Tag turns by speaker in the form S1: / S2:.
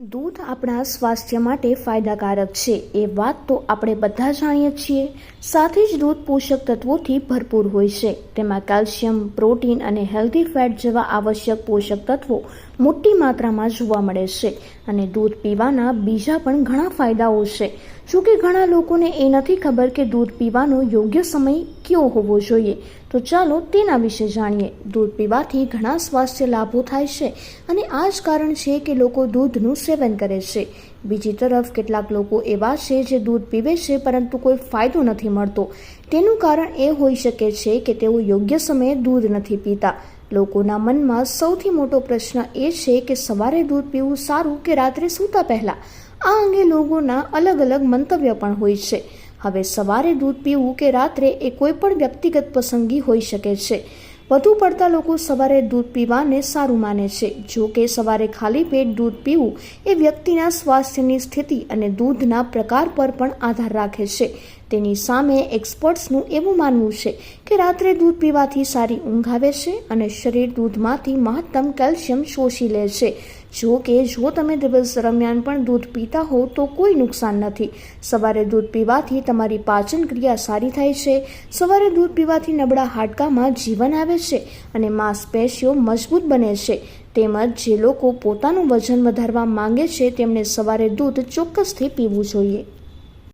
S1: દૂધ આપણા સ્વાસ્થ્ય માટે ફાયદાકારક છે. એ વાત તો આપણે બધા જાણીએ છીએ. સાથે જ દૂધ પોષક તત્વોથી ભરપૂર હોય છે. તેમાં કેલ્શિયમ, પ્રોટીન અને હેલ્ધી ફેટ જેવા આવશ્યક પોષક તત્વો મોટી માત્રામાં જોવા મળે છે અને દૂધ પીવાના બીજા પણ ઘણા ફાયદાઓ છે. જોકે ઘણા લોકોને એ નથી ખબર કે દૂધ પીવાનો યોગ્ય સમય કયો હોવો જોઈએ? તો ચાલો તેના વિશે જાણીએ. દૂધ પીવાથી ઘણા સ્વાસ્થ્ય લાભો થાય છે અને આ જ કારણ છે કે લોકો દૂધનું સેવન કરે છે. બીજી તરફ, કેટલાક લોકો એવા છે જે દૂધ પીવે છે પરંતુ કોઈ ફાયદો નથી મળતો. તેનું કારણ એ હોઈ શકે છે કે તેઓ યોગ્ય સમયે દૂધ નથી પીતા. લોકોના મનમાં સૌથી મોટો પ્રશ્ન એ છે કે સવારે દૂધ પીવું સારું કે રાત્રે સૂતા પહેલાં? આ અંગે લોકોના અલગ અલગ મંતવ્ય પણ હોય છે. હવે સવારે દૂધ પીવું કે રાત્રે એ કોઈ પણ વ્યક્તિગત પસંદગી હોઈ શકે છે. વધુ પડતા લોકો સવારે દૂધ પીવાને સારું માને છે. જો કે સવારે ખાલી પેટ દૂધ પીવું એ વ્યક્તિના સ્વાસ્થ્યની સ્થિતિ અને દૂધના પ્રકાર પર પણ આધાર રાખે છે. તેની સામે એક્સપર્ટ્સનું એવું માનવું છે કે રાત્રે દૂધ પીવાથી સારી ઊંઘ આવે છે અને શરીર દૂધમાંથી મહત્તમ કેલ્શિયમ શોષી લે છે. જો કે, જો તમે દિવસ દરમિયાન પણ દૂધ પીતા હો, તો કોઈ નુકસાન નથી. સવારે દૂધ પીવાથી તમારી પાચન ક્રિયા સારી થાય છે. સવારે દૂધ પીવાથી નબળા હાડકામાં જીવન આવે છે અને માંસપેશીઓ મજબૂત બને છે. તેમજ જે લોકો પોતાનું વજન વધારવા માંગે છે તેમણે સવારે દૂધ ચોક્કસથી પીવું જોઈએ.